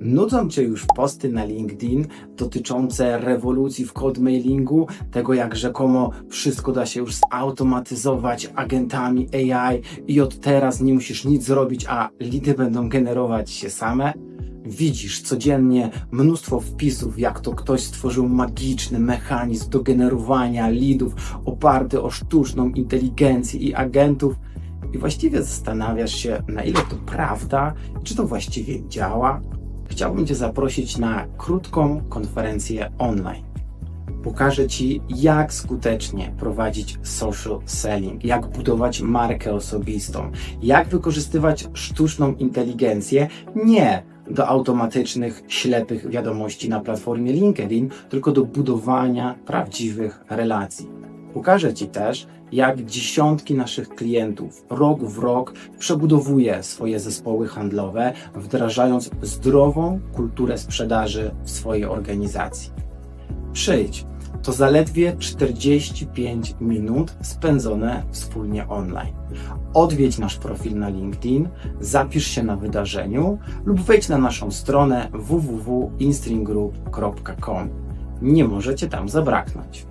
Nudzą Cię już posty na LinkedIn dotyczące rewolucji w cold mailingu, tego jak rzekomo wszystko da się już zautomatyzować agentami AI i od teraz nie musisz nic zrobić, a lidy będą generować się same? Widzisz codziennie mnóstwo wpisów, jak to ktoś stworzył magiczny mechanizm do generowania lidów oparty o sztuczną inteligencję i agentów i właściwie zastanawiasz się, na ile to prawda czy to właściwie działa. Chciałbym Cię zaprosić na krótką konferencję online. Pokażę Ci, jak skutecznie prowadzić social selling, jak budować markę osobistą, jak wykorzystywać sztuczną inteligencję nie do automatycznych, ślepych wiadomości na platformie LinkedIn, tylko do budowania prawdziwych relacji. Pokażę Ci też, jak dziesiątki naszych klientów rok w rok przebudowuje swoje zespoły handlowe, wdrażając zdrową kulturę sprzedaży w swojej organizacji. Przyjdź, to zaledwie 45 minut spędzone wspólnie online. Odwiedź nasz profil na LinkedIn, zapisz się na wydarzeniu lub wejdź na naszą stronę www.instreamgroup.com. Nie możecie tam zabraknąć.